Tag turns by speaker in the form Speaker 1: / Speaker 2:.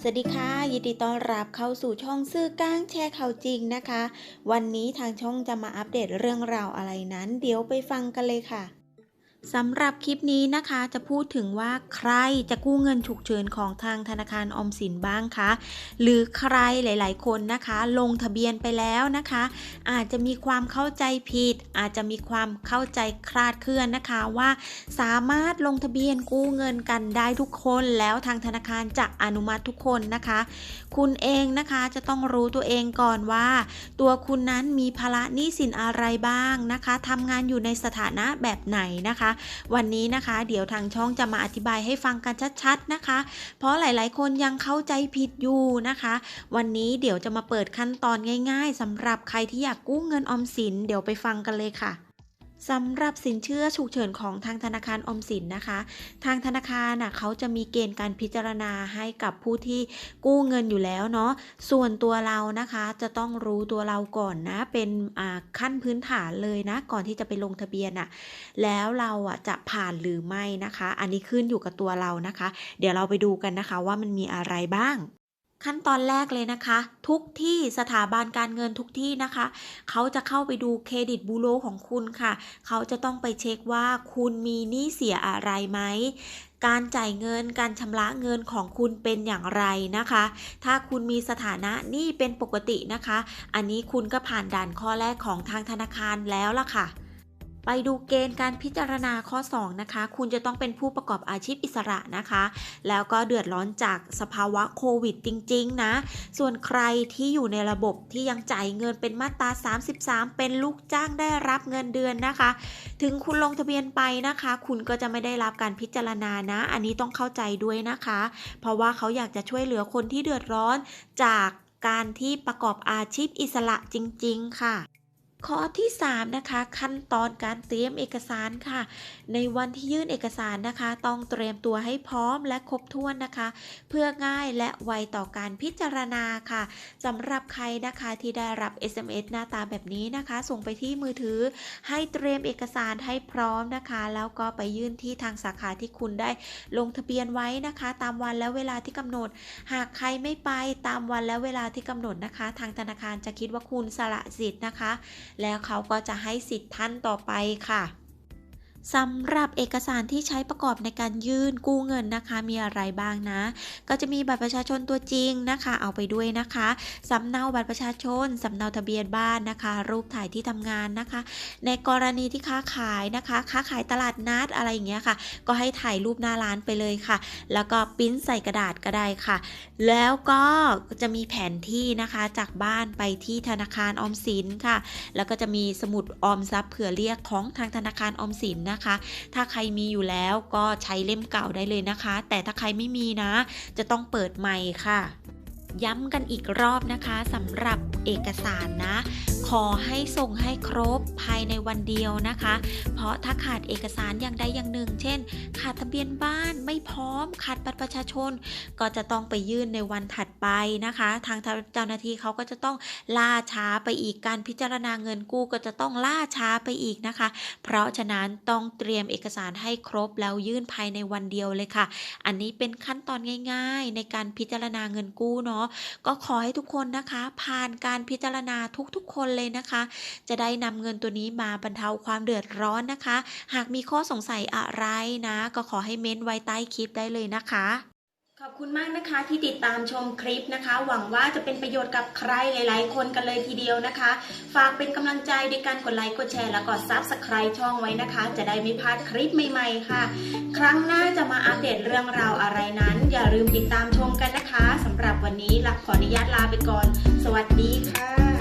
Speaker 1: สวัสดีค่ะยินดีต้อนรับเข้าสู่ช่องซื่อก้างแชร์ข่าวจริงนะคะ วันนี้ทางช่องจะมาอัปเดตเรื่องราวอะไรนั้น เดี๋ยวไปฟังกันเลยค่ะ สำหรับคลิปนี้นะคะจะพูดถึงว่าใครจะกู้เงินฉุกเฉินของทางธนาคารออมสินบ้างคะ หรือใครหลาย ๆ คนนะคะ ลงทะเบียนไปแล้วนะคะ อาจจะมีความเข้าใจผิด อาจจะมีความเข้าใจคลาดเคลื่อนนะคะว่า สามารถลงทะเบียนกู้เงินกันได้ทุกคนแล้วทางธนาคารจะอนุมัติทุกคนนะคะ คุณเองนะคะจะต้องรู้ตัวเองก่อนว่า ตัวคุณนั้นมีภาระหนี้สินอะไรบ้างนะคะทำงานอยู่ในสถานะแบบไหนนะคะวันนี้นะคะ เดี๋ยวทางช่องจะมาอธิบายให้ฟังกันชัดๆนะคะ เพราะหลายๆ คนยังเข้าใจผิดอยู่นะคะ วันนี้เดี๋ยวจะมาเปิดขั้นตอนง่าย ๆสำหรับใครที่อยากกู้เงินออมสิน เดี๋ยวไปฟังกันเลยค่ะ สำหรับสินเชื่อฉุกเฉินของทางธนาคารอมสินนะคะ ทางธนาคารน่ะเขาจะมีเกณฑ์การพิจารณาให้กับผู้ที่กู้เงินอยู่แล้วเนาะส่วนตัวเรานะคะจะต้องรู้ตัวเราก่อนนะเป็นขั้นพื้นฐานเลยนะ ก่อนที่จะไปลงทะเบียนอะ่ะแล้วเราอะจะผ่านหรือไม่นะคะ อันนี้ขึ้นอยู่กับตัวเรานะคะ เดี๋ยวเราไปดูกันนะคะว่ามันมีอะไรบ้าง ขั้นตอนแรกเลยนะคะ ทุกที่สถาบันการเงินทุกที่นะคะ เขาจะเข้าไปดูเครดิตบูโรของคุณค่ะ เขาจะต้องไปเช็คว่าคุณมีหนี้เสียอะไรไหมการจ่ายเงินการชำระเงินของคุณเป็นอย่างไรนะคะ ถ้าคุณมีสถานะหนี้เป็นปกตินะคะ อันนี้คุณก็ผ่านด่านข้อแรกของทางธนาคารแล้วล่ะค่ะ ไปดูเกณฑ์การพิจารณาข้อ 2 นะคะ คุณจะต้องเป็นผู้ประกอบอาชีพอิสระนะคะ แล้วก็เดือดร้อนจากสภาวะโควิดจริง ๆ นะ ส่วนใครที่อยู่ในระบบที่ยังจ่ายเงินเป็นมาตรา 33 เป็นลูกจ้างได้รับเงินเดือนนะคะ ถึงคุณลงทะเบียนไปนะคะ คุณก็จะไม่ได้รับการพิจารณานะ อันนี้ต้องเข้าใจด้วยนะคะ เพราะว่าเขาอยากจะช่วยเหลือคนที่เดือดร้อนจากการที่ประกอบอาชีพอิสระจริง ๆ ค่ะ ข้อที่ 3 นะคะ ขั้นตอนการเตรียมเอกสารค่ะ ในวันที่ยื่นเอกสารนะคะ ต้องเตรียมตัวให้พร้อมและครบถ้วนนะคะ เพื่อง่ายและไวต่อการพิจารณาค่ะสำหรับใครนะคะที่ได้รับ SMS หน้าตาแบบนี้นะคะ ส่งไปที่มือถือ ให้เตรียมเอกสารให้พร้อมนะคะ แล้วก็ไปยื่นที่ทางสาขาที่คุณได้ลงทะเบียนไว้นะคะ ตามวันและเวลาที่กำหนด หากใครไม่ไปตามวันและเวลาที่กำหนดนะคะ ทางธนาคารจะคิดว่าคุณสละสิทธิ์นะคะแล้วเขาก็จะให้สิทธิ์ท่านต่อไปค่ะ สำหรับเอกสารที่ใช้ประกอบในการยื่นกู้เงินนะคะ มีอะไรบ้างนะ ก็จะมีบัตรประชาชนตัวจริงนะคะ เอาไปด้วยนะคะสำเนาบัตรประชาชนสำเนาทะเบียนบ้านนะคะ รูปถ่ายที่ทำงานนะคะ ในกรณีที่ค้าขายนะคะ ค้าขายตลาดนัดอะไรอย่างเงี้ยค่ะ ก็ให้ถ่ายรูปหน้าร้านไปเลยค่ะ แล้วก็ปริ้นใส่กระดาษก็ได้ค่ะ แล้วก็จะมีแผนที่นะคะจากบ้านไปที่ธนาคารออมสินค่ะ แล้วก็จะมีสมุดออมทรัพย์เผื่อเรียกของทางธนาคารออมสินนะคะ ถ้าใครมีอยู่แล้วก็ใช้เล่มเก่าได้เลยนะคะ แต่ถ้าใครไม่มีนะ จะต้องเปิดใหม่ค่ะ ย้ำกันอีกรอบนะคะสำหรับเอกสารนะ ขอให้ส่งให้ครบภายในวันเดียวนะคะ เพราะถ้าขาดเอกสารอย่างใดอย่างหนึ่ง เช่น ขาดทะเบียนบ้านไม่พร้อม ขาดบัตรประชาชน ก็จะต้องไปยื่นในวันถัดไปนะคะ ทางเจ้าหน้าที่เขาก็จะต้องล่าช้าไปอีกการพิจารณาเงินกู้ก็จะต้องล่าช้าไปอีกนะคะ เพราะฉะนั้นต้องเตรียมเอกสารให้ครบแล้วยื่นภายในวันเดียวเลยค่ะ อันนี้เป็นขั้นตอนง่าย ๆ ในการพิจารณาเงินกู้เนาะก็ขอให้ทุกคนนะคะ ผ่านการพิจารณาทุกๆคนเลยนะคะ จะได้นำเงินตัวนี้มาบรรเทาความเดือดร้อนนะคะ หากมีข้อสงสัยอะไรนะ ก็ขอให้เม้นไว้ใต้คลิปได้เลยนะคะขอบคุณมากนะคะที่ติดตามชมคลิปนะคะ หวังว่าจะเป็นประโยชน์กับใครหลาย ๆ คนกันเลยทีเดียวนะคะ ฝากเป็นกำลังใจด้วยการกดไลค์กดแชร์แล้วก็ซับสไคร b e ช่องไว้นะคะ จะได้ไม่พลาดคลิปใหม่ ๆ ค่ะ ครั้งหน้าจะมาอัปเดตเรื่องราวอะไรนั้น อย่าลืมติดตามชมกันนะคะสำหรับวันนี้หลักขออนุญาตลาไปก่อน สวัสดีค่ะ